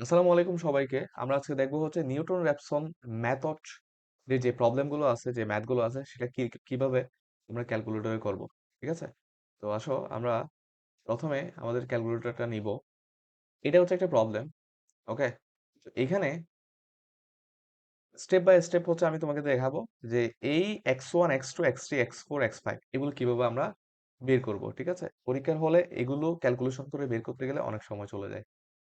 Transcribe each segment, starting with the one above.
আসসালামু আলাইকুম সবাইকে। আমরা আজকে দেখব হচ্ছে নিউটন র্যাপসন এর যে প্রবলেমগুলো আছে, যে ম্যাথগুলো আছে সেটা কি কীভাবে আমরা ক্যালকুলেটরে করব। ঠিক আছে? তো আসো আমরা ১ম এ আমাদের ক্যালকুলেটরটা নিব। এটা হচ্ছে একটা প্রবলেম। ওকে? এখানে স্টেপ বাই স্টেপ হচ্ছে আমি তোমাকে দেখাবো যে এই x1, x2, x3, x4, x5 এগুলো কীভাবে আমরা বের করব। ঠিক আছে? পরীক্ষার হলে এগুলো ক্যালকুলেশন করে বের করতে গেলে অনেক সময় চলে যায়।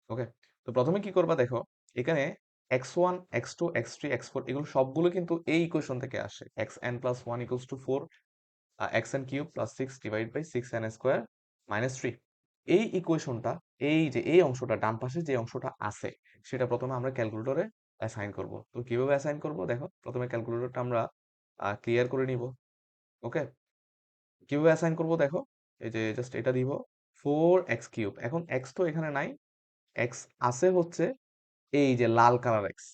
ওকে? তো প্রথমে কি করবা দেখো, এখানে x1, x2, x3, x4 এগুলো সবগুলো কিন্তু এই ইকুয়েশন থেকে আসে। X N plus one equals to xn + 1 = 4 আ xn³ + 6 divide by 6n square minus 3 এই ইকুয়েশনটা এই যে এই অংশটা ডান পাশে যে অংশটা আছে সেটা প্রথমে আমরা ক্যালকুলেটরে অ্যাসাইন করব। তো কীভাবে অ্যাসাইন করব দেখো, প্রথমে ক্যালকুলেটরটা আমরা ক্লিয়ার করে নিব। ওকে? কীভাবে অ্যাসাইন করব দেখো, এই যে জাস্ট এটা দিব 4x³ এখন x তো এখানে নাই। X আছে হচ্ছে এই যে লাল কালার এক্স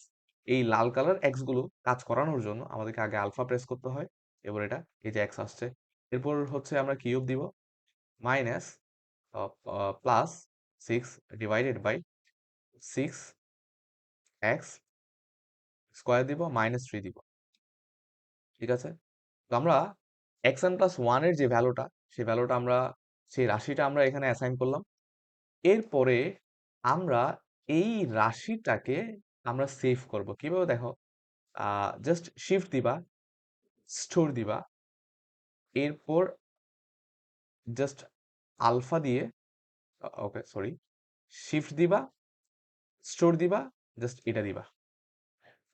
এই লাল কালার এক্সগুলো কাজ করানোর জন্য আমাদেরকে আগে আলফা প্রেস করতে হয়, এবার এটা, এই যে এক্স আসছে। এরপর হচ্ছে আমরা কিউব দিব minus plus six divided by six X square দিব মাইনাস থ্রি দিব। ঠিক আছে? তো আমরা এক্স এন প্লাস ওয়ানের যে ভ্যালুটা সেই ভ্যালুটা আমরা, সেই রাশিটা আমরা এখানে অ্যাসাইন করলাম। এরপরে আমরা এই রাশিটাকে আমরা সেভ করব। কীভাবে দেখো? জাস্ট শিফট দিবা স্টোর দিবা, এরপর জাস্ট আলফা দিয়ে ওকে সরি শিফট দিবা স্টোর দিবা জাস্ট এটা দিবা।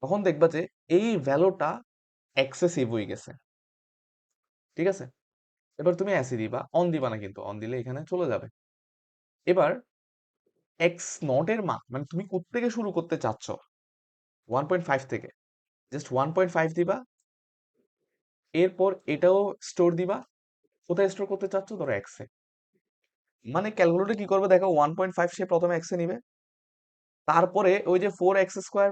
তখন দেখবা যে এই ভ্যালুটা এক্সেসিভ হয়ে গেছে। ঠিক আছে? এবার তুমি অ্যাসি দিবা অন দিবা না কিন্তু অন দিলে এখানে চলে যাবে। এবার এক্স নট এর মান মানে তুমি থেকে শুরু করতে চাচ্ছ? ওয়ান পয়েন্ট ফাইভ থেকে। জাস্ট ওয়ান পয়েন্ট ফাইভ দিবা। এরপর এটাও স্টোর দিবা। কোথায় স্টোর করতে চাচ্ছ? ধরো এক্সে মানে ক্যালকুলেটর কি করবে? দেখো ওয়ান পয়েন্ট ফাইভ সে প্রথমে এক্সে নিবে। তারপরে ওই যে ফোর এক্স স্কোয়ার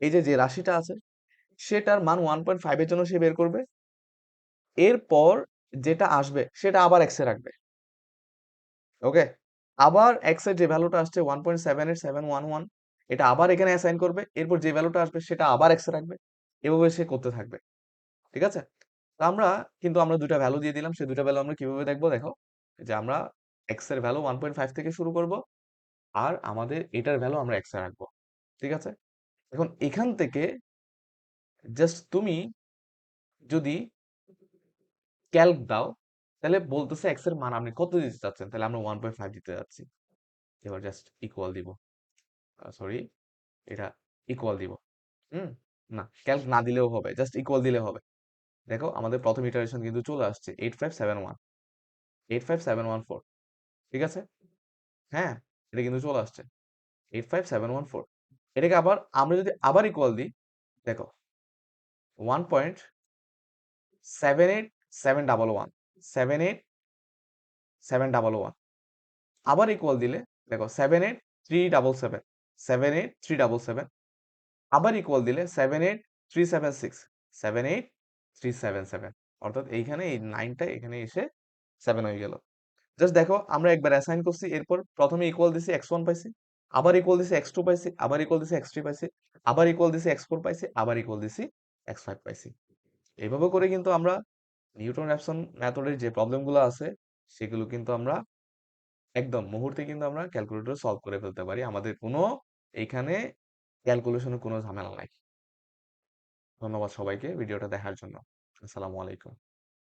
এই যে যে রাশিটা আছে, সেটার মান ওয়ান পয়েন্ট ফাইভের জন্য সে বের করবে। এরপর যেটা আসবে, সেটা আবার এক্সে রাখবে। ওকে আবার এক্সের যে ভ্যালুটা আসছে one point seven seven one one এটা আবার এখানে অ্যাসাইন করবে, এরপর যে ভ্যালুটা আসবে সেটা আবার এক্সে রাখবে, এভাবে সে করতে থাকবে। ঠিক আছে? তো আমরা কিন্তু আমরা দুটা ভ্যালু দিয়ে দিলাম, সেই দুটা ভ্যালু আমরা কীভাবে দেখব দেখো? যে আমরা এক্সের ভ্যালু ওয়ান পয়েন্ট ফাইভ থেকে শুরু করব, আর আমাদের এটার ভ্যালু আমরা এক্সে রাখব। ঠিক আছে? এখন এখান থেকে জাস্ট তুমি যদি ক্যালক দাও তাহলে বলতেছে এক্সের মান আপনি কত দিতে চাচ্ছেন? তাহলে আমরা ওয়ান পয়েন্ট ফাইভ দিতে যাচ্ছি। এবার জাস্ট ইকুয়াল দিব। সরি এটা ইকুয়াল দিব। হুম? না ক্যালক না দিলেও হবে জাস্ট ইকুয়াল দিলে হবে। দেখো, আমাদের প্রথম ইটারেশন কিন্তু চলে আসছে eight five seven one eight five seven one four ঠিক আছে? হ্যাঁ এটা কিন্তু চলে আসছে। Eight five seven one four এটাকে আবার, আমরা যদি আবার ইকুয়াল দিই, দেখো one point seven eight seven double one seven eight seven double one আবার ইকুয়াল দিলে, দেখো seven eight three double seven seven eight three double seven আবার ইকুয়াল দিলে seven eight three seven six seven eight three seven seven অর্থাৎ এইখানে এই নাইনটা এখানে এসে সেভেন হয়ে গেল। জাস্ট দেখো, আমরা একবার অ্যাসাইন করছি, এরপর প্রথমে ইকুয়াল দিছি এক্স ওয়ান পাইছি, আবার ইকুয়াল দিছি এক্স টু পাইছি, আবার ইকুয়াল দিছি এক্স থ্রি পাইছি, আবার ইকুয়াল দিছি এক্স ফোর পাইছি, আবার ইকুয়াল দিছি এক্স ফাইভ পাইছি। এইভাবে করে কিন্তু আমরা নিউটন র্যাপসন মেথডের যে প্রবলেমগুলো আছে, সেগুলো কিন্তু আমরা একদম মুহূর্তে কিন্তু আমরা ক্যালকুলেটর সলভ করে ফেলতে পারি। আমাদের কোনো এইখানে ক্যালকুলেশনের কোনো ঝামেলা নাই। ধন্যবাদ সবাইকে, ভিডিওটা দেখার জন্য। আসসালামু আলাইকুম।